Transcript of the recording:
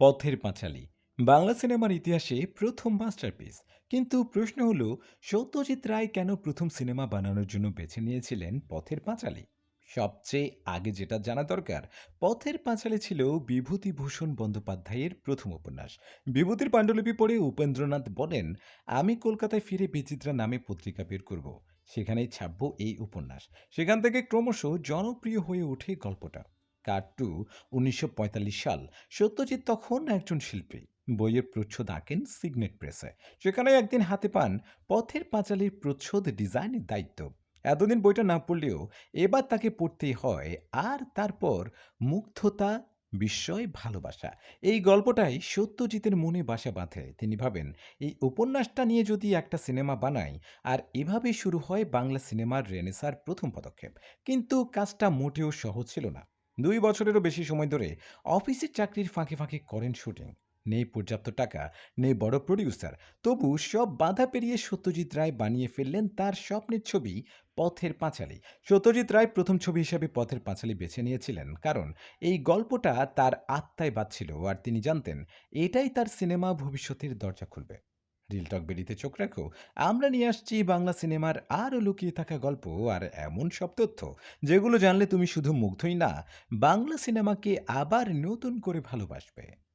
পথের পাঁচালী। বাংলা সিনেমার ইতিহাসে প্রথম মাস্টারপিস। কিন্তু প্রশ্ন হলো, সত্যজিৎ রায় কেন প্রথম সিনেমা বানানোর জন্য বেছে নিয়েছিলেন পথের পাঁচালী? সবচেয়ে আগে যেটা জানা দরকার, পথের পাঁচালী ছিল বিভূতিভূষণ বন্দ্যোপাধ্যায়ের প্রথম উপন্যাস। বিভূতির পাণ্ডুলিপি পড়ে উপেন্দ্রনাথ বলেন, আমি কলকাতায় ফিরে বিচিত্রা নামে পত্রিকা বের করব। সেখানেই ছাপব এই উপন্যাস। সেখান থেকে ক্রমশ জনপ্রিয় হয়ে ওঠে গল্পটা। কার টু উনিশশো সাল সত্যজিৎ তখন একজন শিল্পী। বইয়ের প্রচ্ছদ আঁকেন সিগনেট প্রেসে। সেখানে একদিন হাতে পান পথের পাঁচালীর প্রচ্ছদ ডিজাইনের দায়িত্ব। এতদিন বইটা না পড়লেও এবার তাকে পড়তেই হয় আর তারপর মুগ্ধতা, বিস্ময়, ভালোবাসা। এই গল্পটাই সত্যজিতের মনে বাসা বাঁধে। তিনি ভাবেন, এই উপন্যাসটা নিয়ে যদি একটা সিনেমা বানাই, আর এভাবেই শুরু হয় বাংলা সিনেমার রেনেসার প্রথম পদক্ষেপ। কিন্তু কাজটা মোটেও সহজ ছিল না। দুই বছরেরও বেশি সময় ধরে অফিসের চাকরির ফাঁকে ফাঁকে করেন শুটিং। নেই পর্যাপ্ত টাকা, নেই বড় প্রডিউসার তবু সব বাধা পেরিয়ে সত্যজিৎ রায় বানিয়ে ফেললেন তার স্বপ্নের ছবি পথের পাঁচালী। সত্যজিৎ রায় প্রথম ছবি হিসাবে পথের পাঁচালী বেছে নিয়েছিলেন, কারণ এই গল্পটা তার আত্মায় বাজছিল আর তিনি জানতেন এটাই তার সিনেমা ভবিষ্যতের দরজা খুলবে। রিল টক বেরিতে চোখ রাখো। আমরা নিয়ে আসছি বাংলা সিনেমার আরও লুকিয়ে থাকা গল্প আর এমন সব তথ্য, যেগুলো জানলে তুমি শুধু মুগ্ধই না, বাংলা সিনেমাকে আবার নতুন করে ভালোবাসবে।